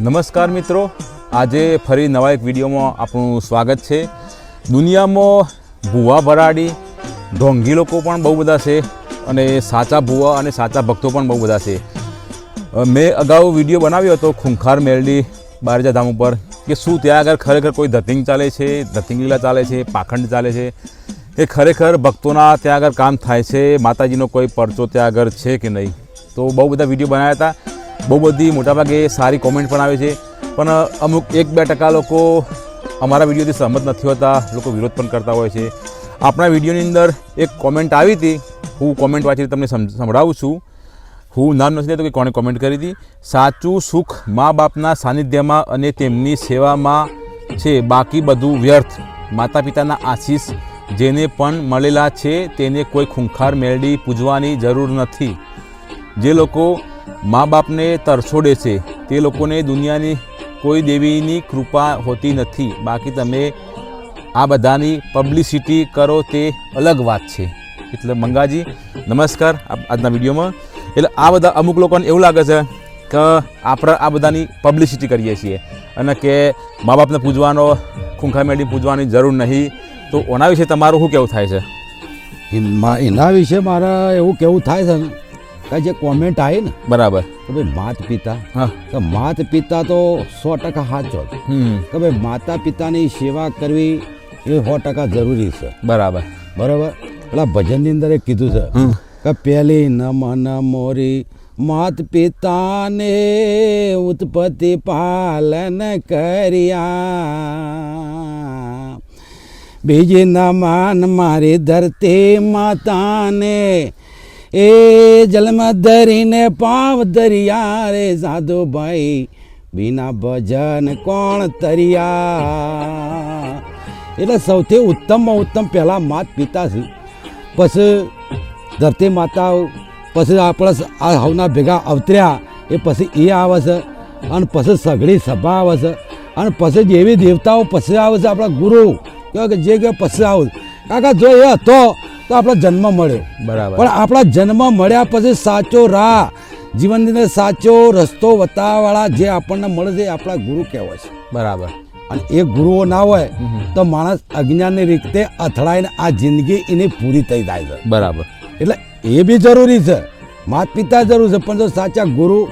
નમસ્કાર મિત્રો. આજે ફરી નવા એક વિડીયોમાં આપણું સ્વાગત છે. દુનિયામાં ભૂવા ભરાડી ઢોંગી લોકો પણ બહુ બધા છે અને સાચા ભૂવા અને સાચા ભક્તો પણ બહુ બધા છે. મેં અગાઉ વીડિયો બનાવ્યો હતો ખૂંખાર મેરડી, બારજા ધામ ઉપર, કે શું ત્યાં આગળ ખરેખર કોઈ ધતિંગ ચાલે છે, ધતિંગ લીલા ચાલે છે, પાખંડ ચાલે છે? એ ખરેખર ભક્તોના ત્યાં આગળ કામ થાય છે, માતાજીનો કોઈ પરચો ત્યાં આગળ છે કે નહીં? તો બહુ બધા વીડિયો બનાવ્યા હતા. બહુ બધી મોટાભાગે સારી કોમેન્ટ પણ આવે છે. પણ અમુક એક બે ટકા લોકો અમારા વિડીયોથી સહમત નથી હોતા, લોકો વિરોધ પણ કરતા હોય છે. આપણા વિડીયોની અંદર એક કોમેન્ટ આવી હતી. હું કોમેન્ટ વાંચીને તમને સંભળાવું છું. હું નામ નથી લેતો કે કોણે કોમેન્ટ કરી હતી. સાચું સુખ મા બાપના સાનિધ્યમાં અને તેમની સેવામાં છે. બાકી બધું વ્યર્થ. માતા પિતાના આશીષ જેને પણ મળેલા છે, તેને કોઈ ખૂંખાર મેળડી પૂજવાની જરૂર નથી. જે લોકો મા બાપને તરછોડે છે. તે લોકોને દુનિયાની કોઈ દેવીની કૃપા હોતી નથી. બાકી તમે આ બધાની પબ્લિસિટી કરો તે અલગ વાત છે. એટલે મંગાજી, નમસ્કાર આજના વિડીયોમાં. એટલે આ બધા અમુક લોકોને એવું લાગે છે કે આપણે આ બધાની પબ્લિસિટી કરીએ છીએ અને કે મા બાપને પૂજવાનો, ખૂંખા મેળી પૂજવાની જરૂર નહીં. તો ઓના વિશે તમારું શું કેવું થાય છે? એના વિશે મારે એવું કેવું થાય છે કે જે કોમેન્ટ આવી ને બરાબર. કે ભાઈ માત પિતા હા. કે માત પિતા તો સો ટકા સાચો છે. કે ભાઈ માતા પિતાની સેવા કરવી એ સો ટકા જરૂરી છે. બરાબર. બરાબર? પેલા ભજનની અંદર એ કીધું છે કે પેલી નમન મોરી માત પિતાને ઉત્પત્તિ પાલન કર્યા. બીજી નમન મારી ધરતી માતાને એ જલમાં ધરીને પાવ દરિયા રે સાધુભાઈ વિના ભજન કોણ તરિયા? એટલે સૌથી ઉત્તમમાં ઉત્તમ પહેલાં માત પિતા છે. પછી ધરતી માતા, પછી આપણા આ હવના ભેગા અવતર્યા, એ પછી એ આવે છે, અને પછી સઘળી સભા આવે છે, અને પછી જેવી દેવતાઓ પછી આવે છે આપણા ગુરુ. કે જે કે પછી આવે કાકા, જો એ હતો તો આપણો જન્મ મળ્યો. બરાબર. પણ આપણા જન્મ મળ્યા પછી સાચો રાહ જીવનની અંદર સાચો રસ્તો વતાવાળા જે આપણને મળે છે એ આપણા ગુરુ કહેવાય છે. બરાબર. અને એ ગુરુઓ ના હોય તો માણસ અજ્ઞાનની રીતે અથડાઈને આ જિંદગી એની પૂરી થઈ જાય છે. બરાબર. એટલે એ બી જરૂરી છે. માત પિતા જરૂર છે પણ જો સાચા ગુરુ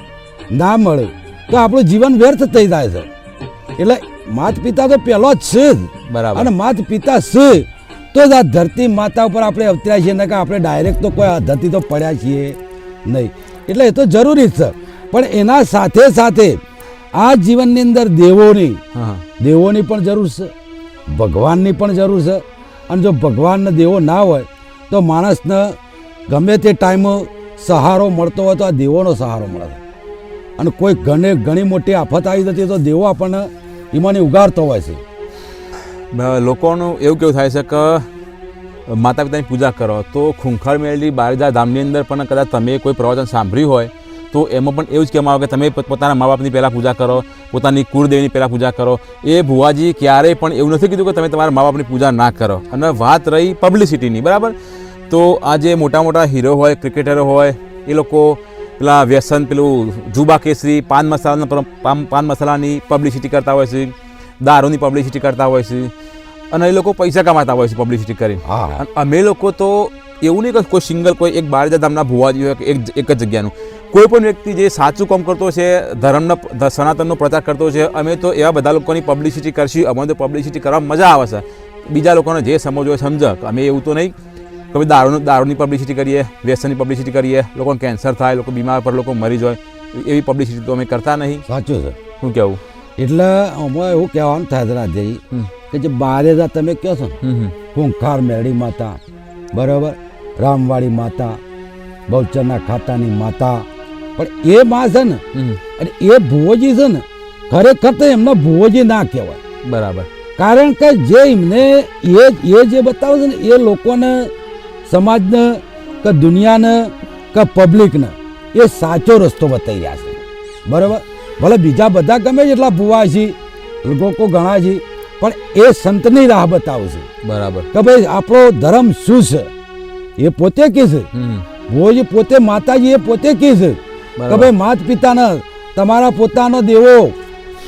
ના મળે તો આપણું જીવન વ્યર્થ થઈ જાય છે. એટલે માત પિતા તો પહેલો જ છે બરાબર. અને માત પિતા છે તો જ આ ધરતી માતા ઉપર આપણે અવતર્યા છીએ. ને કે આપણે ડાયરેક્ટ તો કોઈ ધરતી તો પડ્યા છીએ નહીં. એટલે એ તો જરૂરી જ છે. પણ એના સાથે સાથે આ જીવનની અંદર દેવોની દેવોની પણ જરૂર છે. ભગવાનની પણ જરૂર છે. અને જો ભગવાનને દેવો ના હોય તો માણસને ગમે તે ટાઈમ સહારો મળતો હોય તો આ દેવોનો સહારો મળે. અને કોઈ ઘણે ઘણી મોટી આફત આવી જતી તો દેવો આપણને એમાંની ઉગારતો હોય છે. લોકોનું એવું કેવું થાય છે કે માતા પિતાની પૂજા કરો, તો ખૂંખાર મેળવી બારજા ધામની અંદર પણ કદાચ તમે કોઈ પ્રવચન સાંભળ્યું હોય, તો એમાં પણ એવું જ કહેવામાં આવે કે તમે પોતાના મા બાપની પહેલાં પૂજા કરો, પોતાની કુળદેવીની પહેલાં પૂજા કરો. એ ભુવાજી ક્યારેય પણ એવું નથી કીધું કે તમે તમારા મા બાપની પૂજા ના કરો. અને વાત રહી પબ્લિસિટીની, બરાબર? તો આ જે મોટા મોટા હીરો હોય, ક્રિકેટરો હોય, એ લોકો પેલા વ્યસન, પેલું જુબા કેસરી, પાન મસાલાના પાન મસાલાની પબ્લિસિટી કરતા હોય છે, દારૂની પબ્લિસિટી કરતા હોય છે અને એ લોકો પૈસા કમાતા હોય છે પબ્લિસિટી કરીને. હા. અમે લોકો તો એવું નહીં કે કોઈ સિંગલ કોઈ એક બારજા ધામના ભુવાજી હોય એક એક જ જગ્યાનું. કોઈ પણ વ્યક્તિ જે સાચું કામ કરતો છે ધર્મનો સનાતનનો પ્રચાર કરતો છે અમે તો એવા બધા લોકોની પબ્લિસિટી કરશું અમને તો પબ્લિસિટી કરવા મજા આવે છે. બીજા લોકોને જે સમજવું હોય સમજે અમે એવું તો નહીં કે ભાઈ દારૂનું દારૂની પબ્લિસિટી કરીએ વ્યસનની પબ્લિસિટી કરીએ લોકોને કેન્સર થાય લોકો બીમાર પર લોકો મરી જાય એવી પબ્લિસિટી તો અમે કરતા નહીં. સાચું છે. શું કહેવું? એટલે આમાં એવું કહેવાનું થાય છે રાજ્યજી કે જે બારે જા તમે કહો છો ખૂંખાર મેળી માતા બરાબર? રામવાળી માતા બહુચરના ખાતાની માતા. પણ એ માં છે ને અને એ ભુવોજી છે ને ખરેખર તો એમને ભુવોજી ના કહેવાય. બરાબર. કારણ કે જે એમને એ એ જે બતાવે છે ને એ લોકોને સમાજને કે દુનિયાને કે પબ્લિકને એ સાચો રસ્તો બતાવી રહ્યા છે. બરાબર? ભલે બીજા બધા ગમે જેટલા ભુવા છે લોકો ઘણા છે પણ એ સંતની રાહ બતાવશે બરાબર. કે ભાઈ આપણો ધર્મ શું છે? એ પોતે કહે છે. હમ. પોતે માતાજી એ પોતે કહે છે. કે ભાઈ માત પિતાના તમારા પોતાનો દેવો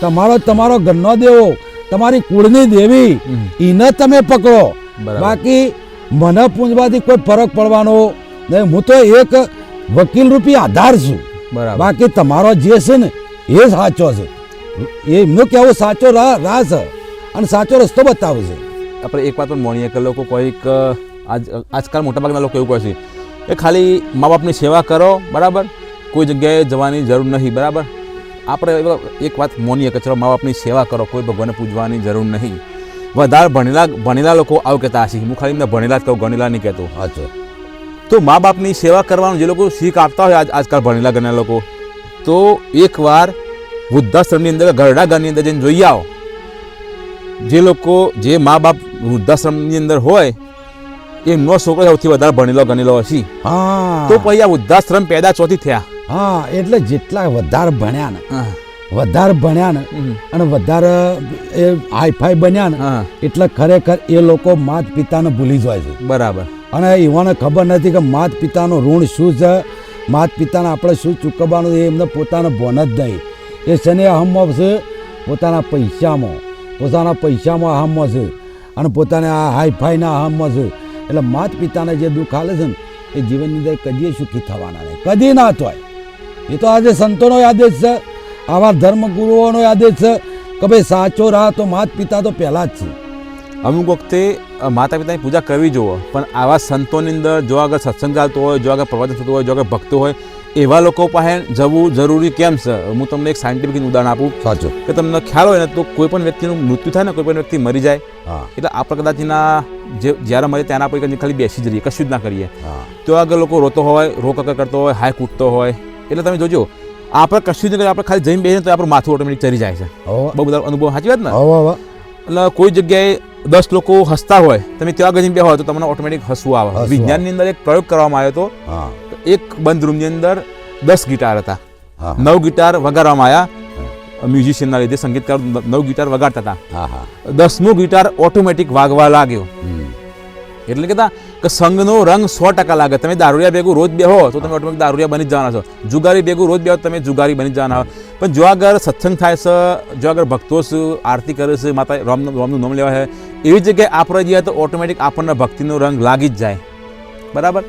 તમારો તમારો ઘરનો દેવો તમારી કુળની દેવી એને તમે પકડો. બાકી મને પૂંજવાથી કોઈ ફરક પડવાનો નહીં. હું તો એક વકીલ રૂપી આધાર છું. બરાબર. બાકી તમારો જે છે ને એ સાચો છે. એ એમનો કહેવો સાચો રાહ રાહ છે. અને સાચો રસ્તો બતાવે છે. આપણે એક વાત પણ માનીએ કે લોકો કોઈક આજ આજકાલ મોટાભાગના લોકો એવું કહે છે કે ખાલી મા બાપની સેવા કરો બરાબર? કોઈ જગ્યાએ જવાની જરૂર નહીં બરાબર? આપણે એક વાત માનીએ કે ચલો મા બાપની સેવા કરો કોઈ ભગવાનને પૂજવાની જરૂર નહીં. વધારે ભણેલા ભણેલા લોકો આવું કહેતા હશે. હું ખાલી એમને ભણેલા જ કહું ગણેલા નહીં કહેતો. સાચો. તો મા બાપની સેવા કરવાનું જે લોકો શીખ આપતા હોય આજ આજકાલ ભણેલા ગણેલા લોકો તો એકવાર વૃદ્ધાશ્રમની અંદર ઘરડા ઘરની અંદર જઈને જોઈ આવો. જે લોકો જે મા બાપ વૃદ્ધાશ્રમની અંદર હોય એમનો છોકરો સૌથી વધારે ભણેલો ગણેલો હશે. હા. તો પછી આ વૃદ્ધાશ્રમ પેદા ચોથી થયા. હા એટલે જેટલા વધારે ભણ્યા ને વધારે ભણ્યા ને અને વધારે એ હાઈફાઈ બન્યા ને એટલે ખરેખર એ લોકો માત પિતાને ભૂલી જાય છે. બરાબર. અને એવાને ખબર નથી કે માત પિતાનો ઋણ શું છે માત પિતાને આપણે શું ચૂકવવાનું એ એમને પોતાને ભોન જ નહીં. એ શનિ અહમમાં છે, પોતાના પૈસામાં. પોતાના પૈસામાં અહમમાં છે અને પોતાના આ હાઈફાઈના અહમમાં છે. એટલે માત પિતાને જે દુઃખ આલે છે ને, એ જીવનની અંદર કદીએ સુખી થવાના નહીં. કદી ના થાય. એ તો આજે સંતોનો આદેશ છે. આવા ધર્મગુરુઓનો આદેશ છે કે ભાઈ સાચો રાહ તો માત પિતા તો પહેલાં જ છે. અમુક વખતે માતા પિતાની પૂજા કરવી જોવો. પણ આવા સંતોની અંદર જો આગળ સત્સંગ ચાલતો હોય જો આગળ પ્રવચન થતું હોય જો આગળ ભક્તો હોય એવા લોકો પાસે જવું જરૂરી કેમ છે હું તમને એક સાયન્ટિફિક ઉદાહરણ આપું. સાચું. કે તમને ખ્યાલ હોય ને તો કોઈ પણ વ્યક્તિનું મૃત્યુ થાય ને કોઈ પણ વ્યક્તિ મરી જાય એટલે આપણે કદાચના જે જ્યારે મરે ત્યાં આપણે ખાલી બેસી જ રહીએ કશું જ ના કરીએ. તો આગળ લોકો રોતો હોય રો કકર કરતો હોય હાય કૂટતો હોય. એટલે તમે જોજો આપણે કશું જ નહીં આપણે ખાલી જઈને બેસીને તો આપણું માથું ઓટોમેટિક ચરી જાય છે. બહુ બધા અનુભવ સાચી વાત ને? એટલે કોઈ જગ્યાએ દસ લોકો હસતા હોય તમે ત્યાં ગજીને બે હોય તો તમને ઓટોમેટિક હસવું આવે. વિજ્ઞાનની અંદર એક પ્રયોગ કરવામાં આવ્યો હતો. એક બંધ રૂમની અંદર દસ ગિટાર હતા. નવ ગિટાર વગાડવામાં આવ્યા. મ્યુઝિશિયનના લીધે સંગીતકાર નવ ગિટાર વગાડતા હતા. દસમો ગિટાર ઓટોમેટિક વાગવા લાગ્યો. એટલે કહેતા કે સંઘનો રંગ સો ટકા લાગે. તમે દારૂડિયા ભેગું રોજ બેહો તો તમે ઓટોમેટિક દારૂડિયા બની જવાના છો. જુગારી ભેગું રોજ બેહો તમે જુગારી બની જવાના હો પણ જો આગળ સત્સંગ થાય છે જો આગળ ભક્તો છે આરતી કરે છે માતા રામ રામનું નામ લેવા છે એવી જગ્યાએ આપણે જઈએ તો ઓટોમેટિક આપણને ભક્તિનો રંગ લાગી જ જાય. બરાબર?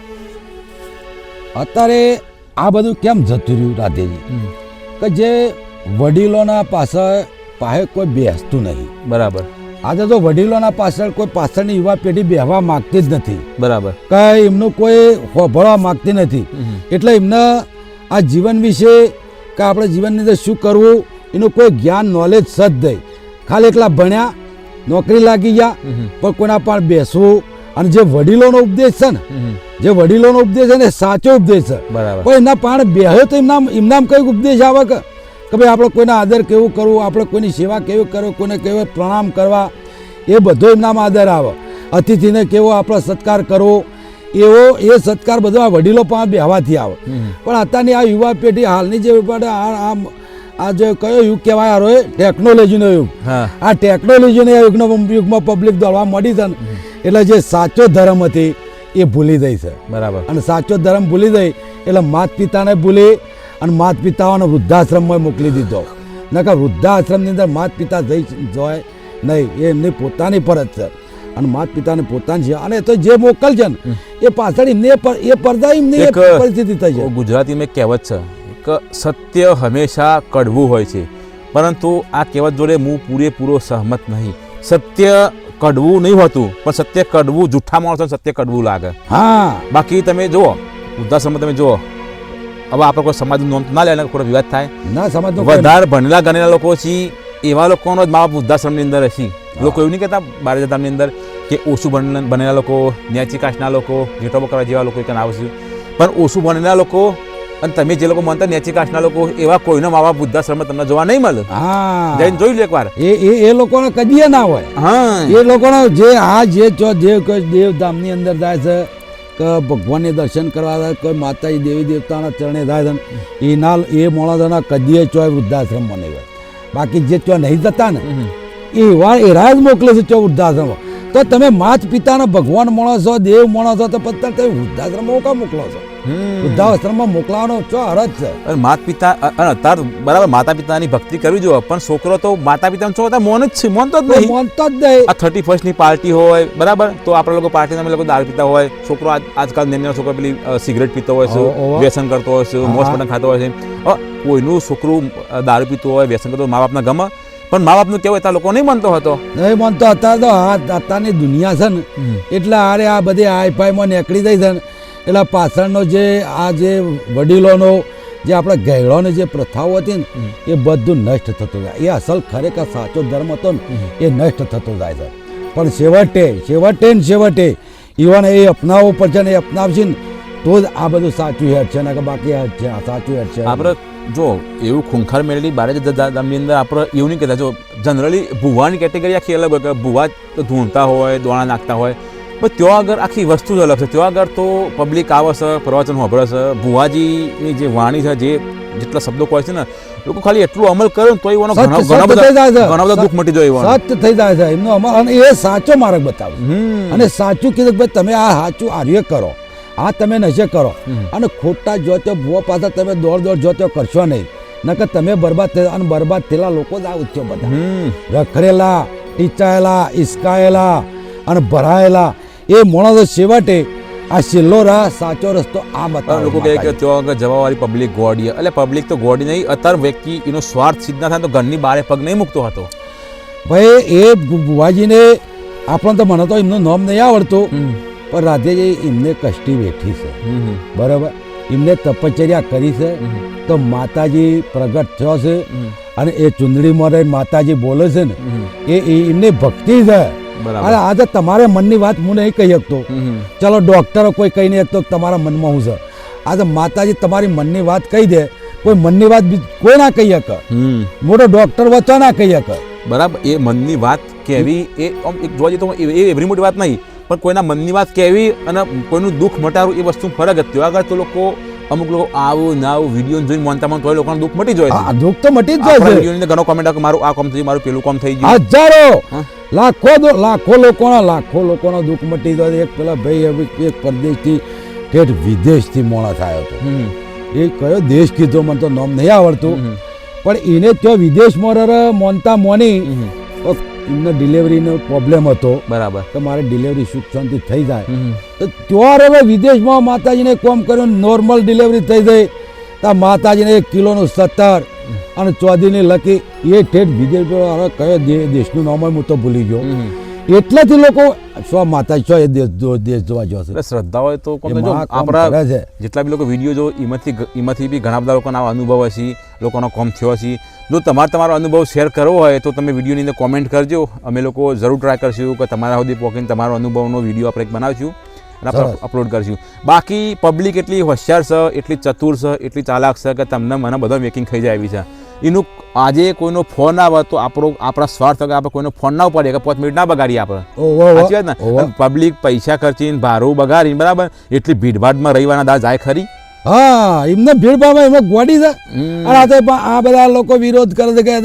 અત્યારે આ બધું કેમ જતું રહ્યું રાધેજી? કે જે વડીલોના પાછળ પાસે કોઈ બેસતું નહીં. બરાબર. આજે તો વડીલોના પાછળ કોઈ પાછળની યુવા પેઢી બેહવા માંગતી જ નથી. બરાબર. કે એમનું કોઈ હોભળવા માંગતી નથી. એટલે એમને આ જીવન વિશે કે આપણે જીવનની અંદર શું કરવું એનું કોઈ જ્ઞાન નોલેજ સજ નહીં. ખાલી એકલા ભણ્યા નોકરી લાગી ગયા પણ કોઈના પણ બેસવું. અને જે વડીલોનો ઉપદેશ છે ને જે વડીલોનો ઉપદેશ છે ને એ સાચો ઉપદેશ છે. બરાબર. પણ એના પાણ બેહ્યો તો એમના એમનામ કઈ ઉપદેશ આવે કે કે ભાઈ આપણે કોઈના આદર કેવું કરવું આપણે કોઈની સેવા કેવી કરવી કોઈને કેવો પ્રણામ કરવા એ બધો એમનામાં આદર આવે. અતિથિને કેવો આપણો સત્કાર કરવો એવો એ સત્કાર બધો આ વડીલો પાસે બેહવાથી આવે. પણ અત્યારની આ યુવા પેઢી હાલની જે આમ આ જે કયો યુગ કહેવાય એ ટેકનોલોજીનો યુગ. આ ટેકનોલોજીના યુગનો યુગમાં પબ્લિક દોડવા મળી છે એટલે જે સાચો ધર્મ હતી એ ભૂલી ગઈ છે. બરાબર. અને સાચો ધર્મ ભૂલી ગઈ એટલે માત પિતાને ભૂલી અને માત પિતાઓને વૃદ્ધાશ્રમમાં મોકલી દીધો. નકર વૃદ્ધાશ્રમની અંદર માત પિતા જઈ જોય નહીં એ એમની પોતાની ફરજ છે. અને માત પિતાને પોતાની છે અને તો જે મોકલશે ને એ પાછળ એમને એ પડદા એમની પરિસ્થિતિ થઈ છે ગુજરાતીમાં એક કહેવત છે કે સત્ય હંમેશા કડવું હોય છે. પરંતુ આ કહેવત જોડે હું પૂરેપૂરો સહમત નહીં. સત્ય કડવું નહીં હોતું પણ સત્ય કડવું જૂઠા માણસો સત્ય કડવું લાગે. હા. બાકી તમે જુઓ વૃદ્ધાશ્રમમાં તમે જુઓ હવે આપણે કોઈ સમાજનું નોંધ ના લે અને કોઈ વિવાદ થાય. ના સમાજ વધારે ભણેલા ગણેલા લોકો છે એવા લોકોનો જ મા બાપ વૃદ્ધાશ્રમની અંદર હશે. લોકો એવું નહીં કહેતા બાર જતાની અંદર કે ઓછું ભણેલા બનેલા લોકો ન્યાચી કાસ્ટના લોકો જેટો કરવા જેવા લોકો કંઈ આવશે. પણ ઓછું ભણેલા લોકો અને તમે જે લોકો માનતા નેચી કાસ્ટના લોકો એવા કોઈના મા બાપ વૃદ્ધાશ્રમ તમને જોવા નહીં મળે. હા. જઈને જોઈ લો એકવાર. એ એ એ લોકોને કદી ના હોય. હા. એ લોકોનો જે આ જે ચો જે દેવધામની અંદર જાય છે ભગવાનને દર્શન કરવા કોઈ માતાજી દેવી દેવતાના ચરણે થાય છે ને, એના એ મોણાદાના કદીએ ચોય વૃદ્ધાશ્રમ હોય. બાકી જે ચો નહીં જતા ને એ એવા એરા જ મોકલે છે ચો વૃદ્ધાશ્રમ તો તમે માત પિતાના ભગવાન માણસો દેવ માણસો તો પછી તમે વૃદ્ધાશ્રમમાં મોકા મોકલો છો. વૃદ્ધાવસ્થામાં મોકલાવાનો ચો અરજ છે. અને માતા પિતા અને અત્યારે બરાબર માતા પિતાની ભક્તિ કરવી જોઈએ પણ છોકરો તો માતા પિતાનું છોકરા મોન જ છે મોન તો જ નહીં. માનતો જ નહીં. આ થર્ટી ફર્સ્ટની પાર્ટી હોય બરાબર? તો આપણે લોકો પાર્ટીના અમે લોકો દારૂ પીતા હોય. છોકરો આજકાલ નેમ છોકરો પેલી સિગરેટ પીતો હોય છે. વ્યસન કરતો હોય છે. મોસ પતંગ ખાતો હોય છે. કોઈનું છોકરું દારૂ પીતું હોય વ્યસન કરતો મા બાપના ગમે. પણ મા બાપનું કેવું હતા લોકો નહીં માનતો હતો. નહીં માનતો અત્યારે તો આ અત્યારની દુનિયા છે ને એટલે આરે આ બધી હાઈફાઈમાં નીકળી જાય છે ને. એટલે પાછળનો જે આ જે વડીલોનો જે આપણા ગહેડોની જે પ્રથાઓ હતી ને એ બધું નષ્ટ થતું જાય. એ અસલ ખરેખર સાચો ધર્મ હતો ને એ નષ્ટ થતો જાય છે. પણ છેવટે છેવટે ને છેવટે ઈવન એ અપનાવવું પડશે ને એ અપનાવશે ને તો જ આ બધું સાચું હેડ છે ને કે બાકી હેડ છે સાચું હેડ છે. આપણે જો એવું ખૂંખાર મેળવી બારે અંદર આપણે એવું નહીં કહેતા જો જનરલી ભૂવાની કેટેગરી આખી અલગ હોય કે ભૂવા તો ધૂણતા હોય દોણા નાખતા હોય પણ ત્યાં આગળ આખી વસ્તુ જ અલગ છે. ત્યાં આગળ તો પબ્લિક આવે છે પ્રવચન સાંભળે છે. ભુવાજીની જે વાણી છે જે જેટલા શબ્દો કહે છે ને લોકો ખાલી એટલું અમલ કરે ને તો એવાનો ઘણા. બધા ઘણા બધા દુઃખ મટી જાય સત્ય થઈ જાય છે. એમનો અમલ અને એ સાચો માર્ગ બતાવે અને સાચું કીધું કે ભાઈ તમે આ સાચું આર્ય કરો. આ તમે નશે કરો. અને ખોટા જોતો ભૂવા પાછા તમે દોડ દોડ જોતો કરશો નહીં. નકર તમે બરબાદ થયા અને બરબાદ થયેલા લોકો જ આ ઉચ્ચો બધા. રખડેલા ટીચાયેલા ઇસકાયેલા અને ભરાયેલા. એ માણસો છેવટે આ છેલ્લો રાહ સાચો રસ્તો આ બતાવે લોકો કહે કે. ત્યાં આગળ જવાવાળી પબ્લિક ગોડી એટલે પબ્લિક તો ગોડી નહીં અતર વ્યક્તિ એનો સ્વાર્થ સિદ્ધ ના થાય તો ઘરની બારે પગ નહીં મૂકતો હતો. ભાઈ એ ભુવાજીને આપણને તો મને તો એમનું નામ નહીં આવડતું પણ રાધેજી એમને કષ્ટી બેઠી છે. બરાબર? એમને તપશ્ચર્યા કરી છે. તો માતાજી પ્રગટ થયો છે અને એ ચુંદડીમાં રહીને માતાજી બોલે છે ને એ એમની ભક્તિ છે. અને આજે તમારે મનની વાત હું નહીં કહી શકતો ચલો ડોક્ટરો કોઈ કહી નહીં શકતો તમારા મનમાં હું છે આજે માતાજી તમારી મનની વાત કહી દે કોઈ મનની વાત કોઈ ના કહી શકે મોટો ડોક્ટર વચ્ચે ના કહી શકે બરાબર એ મનની વાત કહેવી એ આમ એક જોવા જઈએ તો એ એવરી મોટી વાત નહીં પણ કોઈના મનની વાત કહેવી અને કોઈનું દુઃખ મટાડવું એ વસ્તુ ફરક હતી આગળ તો લોકો અમુક લોકો આવું ના આવું વીડિયો જોઈને માનતા માં હોય લોકોનું દુઃખ મટી જાય દુઃખ તો મટી જ જાય છે ઘણો કોમેન્ટ મારું આ કામ થયું મારું પેલું કામ થઈ ગયું હજારો. લાખો લાખો લોકોના લાખો લોકોના દુઃખ મટી ગયો એક પેલા ભાઈ એક પરદેશથી ઠેઠ વિદેશથી મોણા થયો હતો. એ કયો દેશ કીધો મને તો નામ નહીં આવડતું. પણ એને ત્યાં વિદેશમાં રર મોનતા મોની. એમને ડિલિવરીનો પ્રોબ્લેમ હતો. બરાબર. તો મારે ડિલિવરી સુખ શાંતિ થઈ જાય. તો ત્યારે હવે વિદેશમાં માતાજીને કોમ કર્યું નોર્મલ ડિલિવરી થઈ જાય. તો માતાજીને એક કિલોનું સત્તર અને ચોદીની લકી એ ઠેઠ હવે કયો દેશનું નામ હોય હું તો ભૂલી ગયો. એટલાથી લોકો સ્વ માતા છો એ દેશ દેશ જોવા જશે શ્રદ્ધા હોય તો આપણા જેટલા બી લોકો વીડિયો જો એમાંથી ઈમાંથી એમાંથી બી ઘણા બધા લોકોના અનુભવ હશે લોકોનો કોમ થયો હશે. જો તમારે તમારો અનુભવ શેર કરવો હોય તો તમે વિડીયોની અંદર કોમેન્ટ કરજો. અમે લોકો જરૂર ટ્રાય કરશું કે તમારા સુધી પહોંચીને તમારો અનુભવનો વીડિયો આપણે એક બનાવશું અને અપલોડ કરશું. બાકી પબ્લિક એટલી હોશિયાર છે એટલી ચતુર છે એટલી ચાલાક છે કે તમને મને બધા મેકિંગ થઈ જાય એવી છે. એનું આજે કોઈનો ફોન આવે તો આપણો આપણા સ્વાર્થ આપણે કોઈનો ફોન ના ઉપાડીએ કે પાંચ મિનિટ ના બગાડીએ આપણે. ને. પબ્લિક પૈસા ખર્ચીને ભારું બગાડીને બરાબર? એટલી ભીડભાડમાં રહીવાના દા જાય ખરી? હા એમને ભીડભાડમાં એમાં ગોડી છે. અને આ આ બધા લોકો વિરોધ કરે છે કે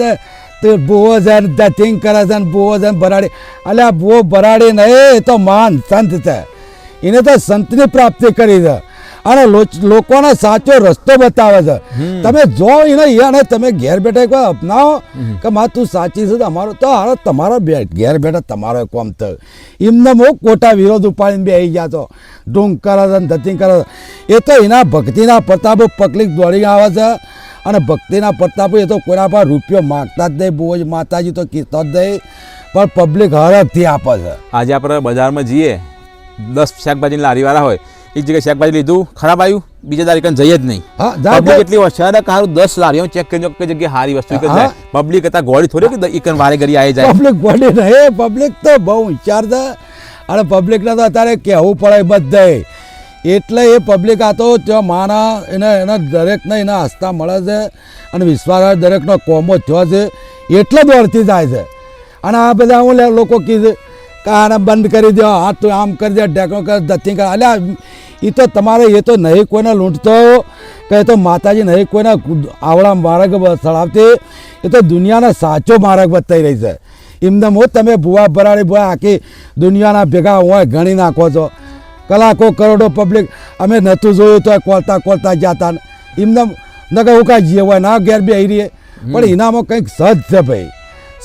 તે છે ને ધતિંગ કરે છે ને છે ને ભરાડી. એટલે આ ભૂવો ભરાડી નહીં એ તો માન સંત છે. એને તો સંતની પ્રાપ્તિ કરી છે. અને લોકોને સાચો રસ્તો બતાવે છે. તમે જો એને એને તમે ઘેર બેઠા કોઈ અપનાવો કે માં તું સાચી છે અમારો તો હારો તમારો ઘેર બેઠા તમારો કોમ થયો એમને બહુ કોટા વિરોધ ઉપાડીને બે આવી ગયા તો ડુંગ કરે છે ધતિંગ કરે એ તો એના ભક્તિના પ્રતાપો પકલીક દોડીને આવે છે. અને ભક્તિના પ્રતાપો એ તો કોઈના પર રૂપિયો માગતા જ નહીં બહુ જ માતાજી તો કીધો જ નહીં. પણ પબ્લિક હરખથી આપે છે. આજે આપણે બજારમાં જઈએ દસ શાકભાજીની લારીવાળા હોય એક જગ્યાએ શાકભાજી લીધું ખરાબ આવ્યું બીજા તારીખે જઈએ જ નહીં. પબ્લિક એટલી હોશિયાર કે હારું દસ લારીઓ ચેક કરી કઈ જગ્યાએ હારી વસ્તુ કે પબ્લિક હતા ગોળી થોડી કે ઈકન વારે ઘડી આવી જાય. પબ્લિક ગોળી રહે પબ્લિક તો બહુ હોશિયાર છે. અને પબ્લિકને તો અત્યારે કહેવું પડે બધે. એટલે એ પબ્લિક આ તો ત્યાં માના એને એના દરેકને એના હસતા મળે છે અને વિશ્વાસ દરેકનો કોમો થયો છે. એટલે દોડતી જાય છે. અને આ બધા હું લોકો કીધું કે આને બંધ કરી દો હાથ તો આમ કરી દે ઢેકો કર ધત્તી કર અલ્યા એ તો તમારે એ તો નહીં કોઈને લૂંટતો. કે એ તો માતાજી નહીં કોઈને આવડા માર્ગ ચડાવતી. એ તો દુનિયાનો સાચો માર્ગ બતાવી રહી છે. એમને હું તમે ભૂવા ભરાડી ભૂવા આખી દુનિયાના ભેગા હોય ગણી નાખો છો. કલાકો કરોડો પબ્લિક અમે નહોતું જોયું તો કોલતા કોલતા જતા. ને ન નકર હું કાંઈ જીએ હોય ના ઘેર બે રહીએ. પણ એનામાં કંઈક સત છે ભાઈ.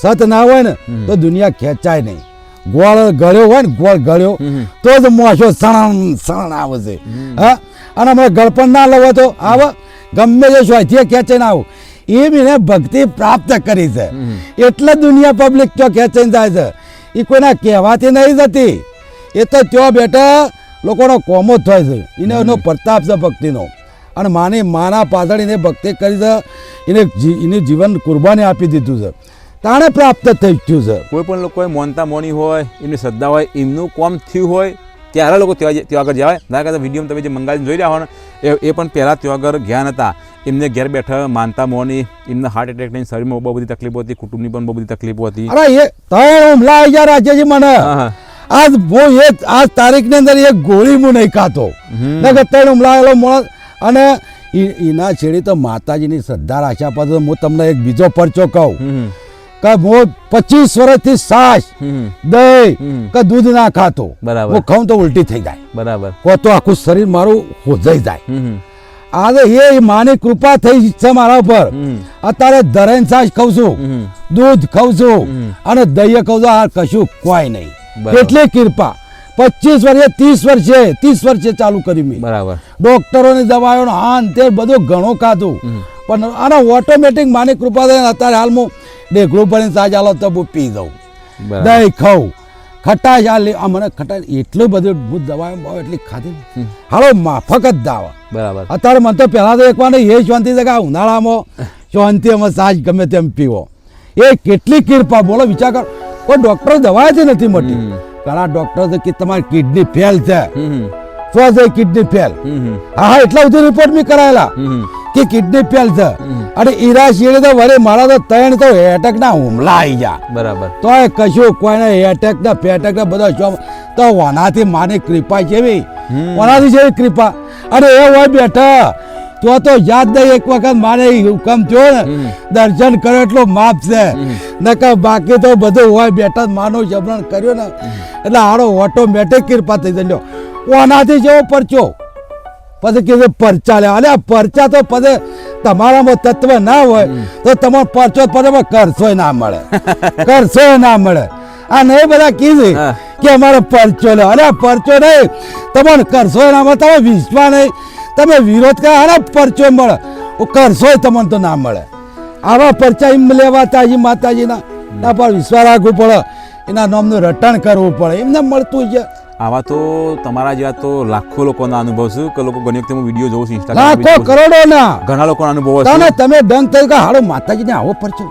સત ના હોય ને તો દુનિયા ખેંચાય નહીં. ગોળ ગળ્યો હોય ને ગોળ ગળ્યો તો જ મોશો સણ સણ આવે છે. હા? અને અમે ગળપણ ના લવો તો આવે ગમે તે સ્વાધ્યાય ખેંચાઈને આવું. એ મેં ભક્તિ પ્રાપ્ત કરી છે. એટલે દુનિયા પબ્લિક તો ખેંચાઈને જાય છે. એ કોઈના કહેવાથી નહીં જતી. એ તો ત્યાં બેઠા લોકોનો કોમો જ થાય છે. એને એનો પ્રતાપ છે ભક્તિનો. અને માની માના પાછળ એને ભક્તિ કરી છે એનું એને જીવન કુરબાની આપી દીધું છે. તાણે પ્રાપ્ત થઈ ગયું છે. કોઈ પણ લોકોએ મોનતા મોની હોય એમની શ્રદ્ધા હોય એમનું કોમ થયું હોય ત્યારે લોકો ત્યાં ત્યાં આગળ જવાય. ના કરતા વીડિયો તમે જે મંગાવીને જોઈ રહ્યા હો ને એ એ પણ પહેલાં ત્યાં આગળ ગયા હતા એમને ઘેર બેઠા માનતા મોની એમને હાર્ટ એટેકની શરીરમાં બહુ બધી તકલીફો હતી કુટુંબની પણ બહુ બધી તકલીફો હતી. અરે એ ત્રણ હુમલા આવી ગયા રાજ્યજી મને. આજ હું એક આજ તારીખની અંદર એક ગોળી હું નહીં ખાતો. ત્રણ હુમલા આવેલો મોણસ. અને એના છેડી તો માતાજીની શ્રદ્ધા રાખ્યા પછી હું તમને એક બીજો પરચો કહું. કે હું પચીસ વર્ષથી સાસ દહીં કે દૂધ ના ખાતો. બરાબર. હું ખાઉં તો ઉલટી થઈ જાય. બરાબર. કો તો આખું શરીર મારું હોજાઈ જાય. આજે એ માની કૃપા થઈ છે મારા ઉપર. અત્યારે ધરેન સાસ ખાઉં છું દૂધ ખાઉં છું અને દહીં ખાઉં છું. આ કશું કોઈ નહીં. કેટલી કૃપા. પચીસ વર્ષે ત્રીસ વર્ષે ત્રીસ વર્ષે ચાલુ કરી મેં. બરાબર. ડોક્ટરોની દવાઓ હાન તે બધું ઘણો ખાધું. પણ આના ઓટોમેટિક માની કૃપા થઈને અત્યારે હાલ હું ડેકડું ભરીને સાજ આલો તો હું પી દઉં દહીં ખાઉં. ખટાશ આ લે મને ખટાશ એટલું બધું હું દવા બહુ એટલી ખાધી હાલો માફક જ દાવા. બરાબર. અત્યારે મને તો પહેલાં તો એક વાર નહીં, એ શાંતિ છે કે ઉનાળામાં શાંતિ અમે સાજ ગમે તેમ પીવો. એ કેટલી કૃપા બોલો વિચાર કરો. કોઈ ડૉક્ટર દવા જ નથી મટી. પેલા ઘણા ડૉક્ટર કે તમારી કિડની ફેલ છે. હમ, એ કિડની ફેલ હા એટલા સુધી રિપોર્ટ મેં કરાયેલા કે કિડની ફેલ છે. અને ઈરા શીડે તો વરે મારા તો ત્રણ તો એટેક ના હુમલા આવી ગયા. બરાબર. તો એ કશું કોઈને એટેક ના પેટેક ના બધા શું તો વનાથી માની કૃપા જેવી. વનાથી જેવી કૃપા. અને એ હોય બેઠા તો તો યાદ નહીં એક વખત માને હુકમ થયો ને. દર્શન કરો એટલો માપ છે. નકર બાકી તો બધું હોય બેઠા જ માનો જબરણ કર્યો ને. એટલે આડો ઓટોમેટિક કૃપા થઈ જાય ઓનાથી જેવો પરચો. પછી કીધું પરચા લેવા અલે આ પરચા તો પછી તમારામાં તત્વ ના હોય તો તમારો પરચો પછી કરશોય ના મળે. કરશોય ના મળે. આ નહીં બધા કીધું કે અમારો પરચો લે. અરે પરચો નહીં. તમને કરશો ના મળે. તમે વિશ્વાસ નહીં. તમે વિરોધ કરે. અરે પરચો મળે. કરશો તમને તો ના મળે. આવા પરચા એમ લેવાતા એ માતાજીના. ના પર વિશ્વાસ રાખવું પડે. એના નામનું રટણ કરવું પડે. એમને મળતું છે આવા તો તમારા જેવા તો લાખો લોકોના અનુભવ છે કે લોકો ઘણી વખતે હું વીડિયો જોઉં છું ઇન્સ્ટાગ્રામ લાખો. કરોડો ના. ઘણા લોકોના અનુભવ છે. તમે ડંગ થઈ ગયા હાડો માતાજીને આવો પરચો.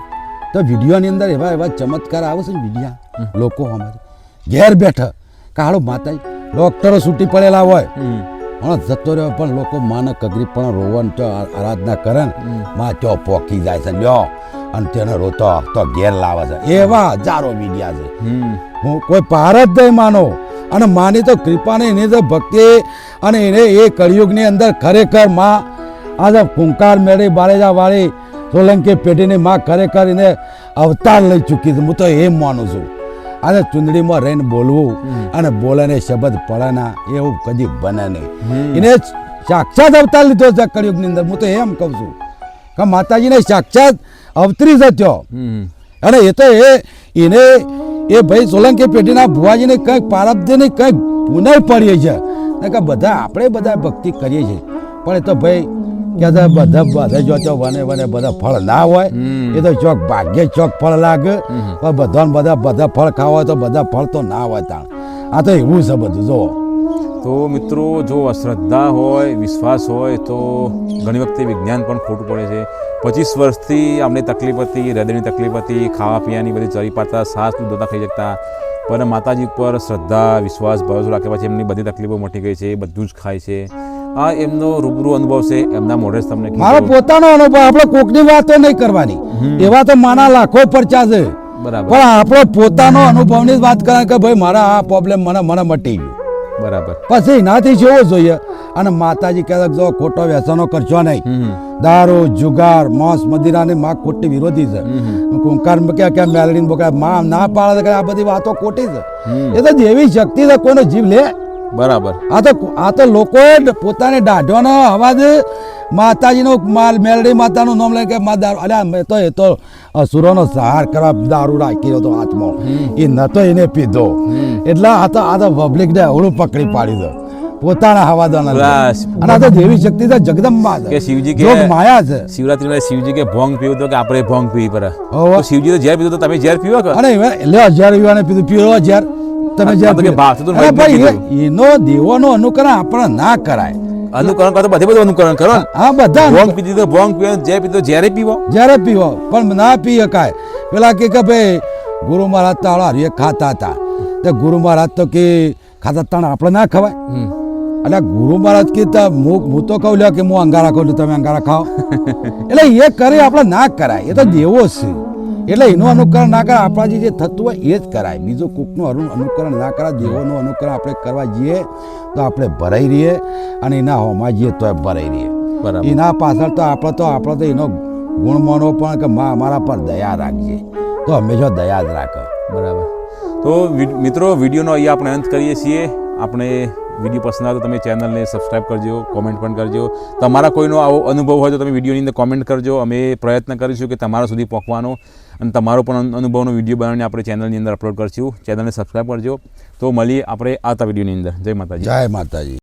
તો વિડીયોની અંદર એવા એવા ચમત્કાર આવે છે ને વિડીયા લોકો અમારે. ઘેર બેઠા કે હાલો માતાજી ડોક્ટરો છૂટી પડેલા હોય. પણ જતો રહ્યો પણ લોકો માને કગરી પણ રોવન તો આરાધના કરે ને. માં ચો પોકી જાય છે લ્યો. અને તેને રોતો તો ઘેર લાવે છે. એવા હજારો મીડિયા છે. હું કોઈ પાર જ નહીં માનો. અને માની તો કૃપાને એની તો ભક્તિ અને એને એ કળિયુગની અંદર ખરેખરમાં આજે કુંકાર મેળી બારેજા વાળી સોલંકી પેઢીની માં ખરેખર એને અવતાર લઈ ચૂકી છે. હું તો એમ માનું છું. આજે ચુંદડીમાં રહીને બોલવું અને બોલે શબ્દ પડે ના એવું કદી બને નહીં. એને સાક્ષાત અવતાર લીધો છે કળિયુગની અંદર. હું તો એમ કહું છું કે માતાજીને સાક્ષાત અવતરી જ થયો અને એ તો એ એને એ ભાઈ સોલંકી પેઢીના ભુવાજીને કંઈક પારબ્ધને કંઈક પુનઃ પડીએ છે. ને કે બધા આપણે બધા ભક્તિ કરીએ છીએ. પણ એ તો ભાઈ કે બધા બધા જો તો વને વને બધા ફળ ના હોય એ તો ચોક ભાગ્ય ચોક ફળ લાગે. પણ બધાને બધા બધા ફળ ખાવા હોય તો બધા ફળ તો ના હોય તાણ. આ તો એવું છે બધું જો તો મિત્રો જો અશ્રદ્ધા હોય વિશ્વાસ હોય તો ઘણી વખતે વિજ્ઞાન પણ ખોટું પડે છે. પચીસ વર્ષથી અમને તકલીફ હતી હૃદયની તકલીફ હતી ખાવા પીવાની બધી ચરી પાતા શ્વાસ દૂધતા ખાઈ શકતા. પણ માતાજી ઉપર શ્રદ્ધા વિશ્વાસ ભરોસો રાખ્યા પછી એમની બધી તકલીફો મટી ગઈ છે બધું જ ખાય છે. આ એમનો રૂબરૂ અનુભવ છે એમના મોઢે તમને મારો પોતાનો અનુભવ આપણે કોકની વાતો નહીં કરવાની. એવા તો માના લાખો પરચા છે. બરાબર. પણ આપણો પોતાનો અનુભવની જ વાત કરે કે ભાઈ મારા આ પ્રોબ્લેમ મને મને મટી ગયું. બરાબર. પછી એનાથી જેવો જોઈએ અને માતાજી કહે છે, જો ખોટો વ્યસનો કરજો નહીં. દારૂ જુગાર માંસ મદિરાની માં ખોટી વિરોધી છે. કુંકાર કે કે મેલડી બોકા માં ના પાડે કે આ બધી વાતો ખોટી છે. એ તો જેવી શક્તિ છે કોઈનો જીવ લે. બરાબર. આ તો આ તો લોકોએ પોતાને દાઢવાનો અવાજ માતાજીનો માલ મેલડી માતાનું નામ લઈને કે મા દારૂ અલ્યા મેં તો એ તો અસુરોનો સહાર કરવા દારૂ રાખી હતો હાથમાં. એ નતો એને પીધો. એટલે આ તો આ તો પબ્લિકને અવળું પકડી પાડી દો. પોતાના હવાદાના બસ. અને આ તો દેવી શક્તિ તો જગદંબા કે શિવજી કે- માયા છે. શિવરાત્રી શિવજી કે ભોંગ પીવું તો કે આપણે ભોંગ પીવી પડે. હોવે. શિવજી તો ઝેર પીધું તો તમે ઝેર પીવો કે? અને હવે લે હજાર યુવાને પીધું. પીવો હજાર તમે ભાઈ એનો દેવોનો અનુકરણ આપણે ના કરાય. અનુકરણ કરો બધે બધું અનુકરણ કરો. હા બધા ભોંગ પીધી તો ભોંગ પીવો જે પીધો જ્યારે પીવો. જ્યારે પીવો પણ ના પી શકાય પેલા કે કે ભાઈ ગુરુ મહારાજ તો હરીએ ખાતા હતા. તે ગુરુ મહારાજ તો કે ખાતા હતા આપણે ના ખવાય. એટલે ગુરુ મહારાજ કે તા હું તો કહું લ્યો કે હું અંગારા કહું તમે અંગારા ખાઓ. એટલે એ કરે આપણે ના કરાય. એ તો દેવો છે. એટલે એનું અનુકરણ ના કરાય આપણાથી જે થતું હોય એ જ કરાય. બીજું કૂકનું અનુકરણ ના કરાય દેવોનું અનુકરણ આપણે કરવા જઈએ તો આપણે ભરાઈ રહીએ અને એના હોમાં જઈએ તો ભરાઈ રહીએ. બરાબર. એના પાછળ તો આપણે તો આપણે તો એનો ગુણ માનો પણ કે માં અમારા પર દયા રાખજે. તો હંમેશા દયા જ રાખે. બરાબર. તો મિત્રો વિડીયોનો અહીંયા આપણે અંત કરીએ છીએ. આપણે વીડિયો પસંદ આવે તો તમે ચેનલને સબસ્ક્રાઈબ કરજો કોમેન્ટ પણ કરજો. તમારા કોઈનો આવો અનુભવ હોય તો તમે વિડીયોની અંદર કોમેન્ટ કરજો. અમે પ્રયત્ન કરીશું કે તમારા સુધી પહોંચવાનો. અને તમારો પણ અનુભવનો વીડિયો બનાવીને આપણે ચેનલની અંદર અપલોડ કરશું. ચેનલને સબસ્ક્રાઈબ કરજો. તો મળીએ આપણે આવતા વિડીયોની અંદર. જય માતાજી. જય માતાજી.